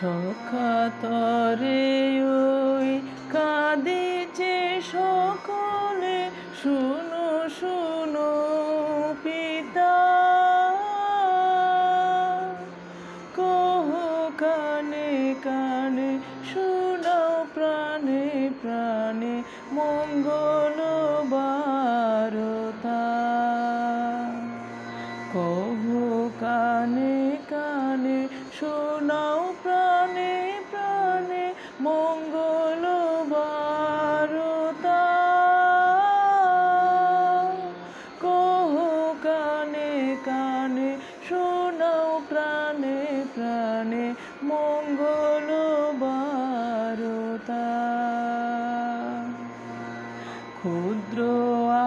সখা তরে ওই কাঁদিছে সকলে। শুনো শুনো, পিতা। কহ কানে কানে, শোনাও প্রাণে প্রাণে মঙ্গল মঙ্গল বারতা কহ কানে কানে, শোনাও প্রাণে প্রাণে মঙ্গল বারতা ক্ষুদ্র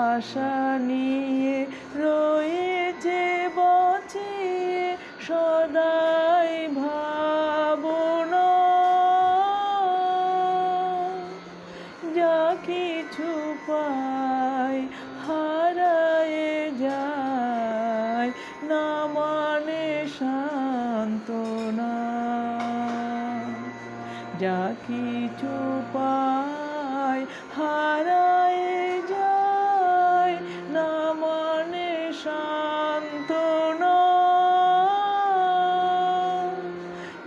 আশা নিয়ে রয়েছে, বচিয়ে সদাই কিছু পাই হারায় যায়, না মানে সান্ত্বনা। যা কিছু পাই হারায় যায়, না মানে সান্ত্বনা।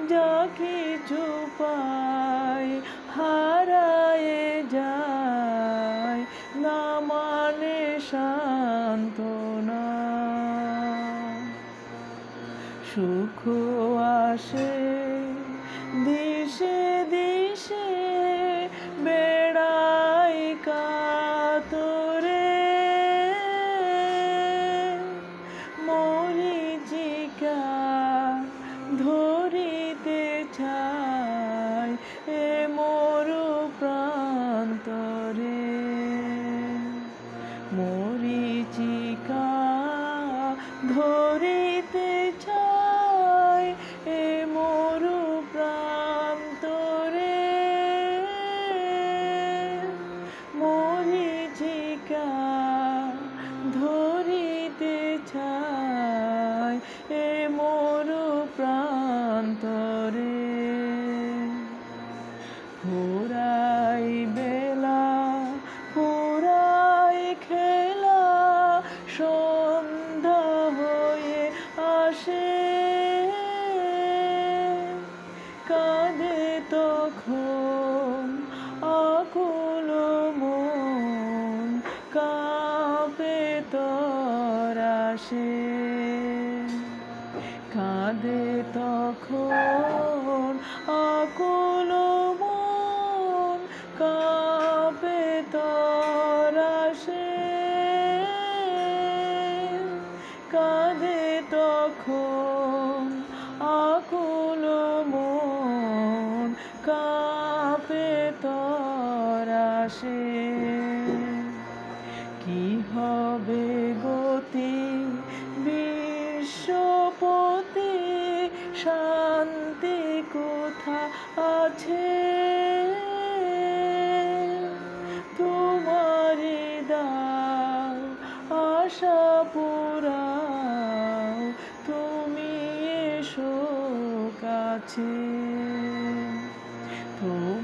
যা কিছু পাই হারায়ে সান্ত্বনা। সুখ আসে দিশে দিশে মরিচিকা ধরিতে চাই এ মরু প্রান্তরে। মরিচিকা ধরিতে চাই এ মরু প্রান্তরে। ফুরাই তখন আকুল মন কাঁপে তোর আসে। কাঁদে তখন আকুল মন কাঁপে তোর আসে। কাঁদে তখন আসে। কি হবে গতি? বিশ্বপতি শান্তি কোথা আছে? তোমারি দাও আশা পুরাও, তুমি এসো কাছে। তোমারে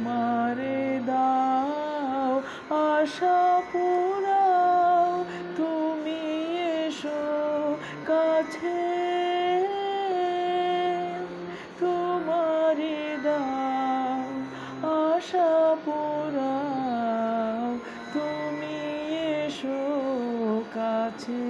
আশা পুরাও তুমি এসো কাছে। তোমারি দাও আশা পুরাও তুমি এসো কাছে।